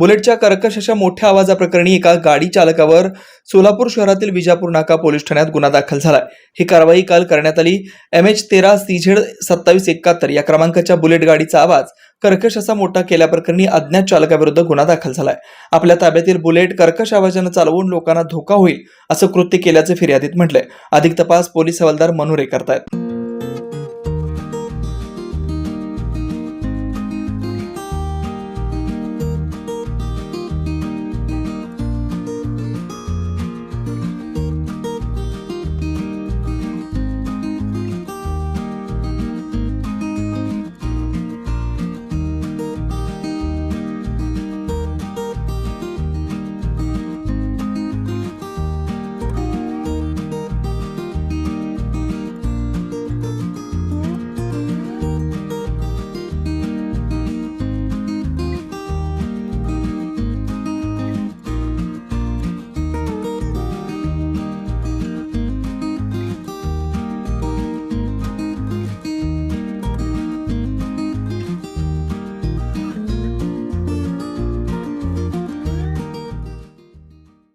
बुलेटच्या कर्कश अशा मोठ्या आवाजाप्रकरणी एका गाडी चालकावर सोलापूर शहरातील विजापूर नाका पोलीस ठाण्यात गुन्हा दाखल झालाय. ही कारवाई काल करण्यात आली. एम एच तेरा सीझेड सत्तावीस एकाहत्तर या क्रमांकाच्या बुलेट गाडीचा आवाज कर्कश असा मोठा केल्याप्रकरणी अज्ञात चालकाविरुद्ध गुन्हा दाखल झालाय. आपल्या ताब्यातील बुलेट कर्कश आवाजानं चालवून लोकांना धोका होईल असं कृत्य केल्याचे फिर्यादीत म्हटलंय. अधिक तपास पोलीस हवालदार मनोरे करतायत.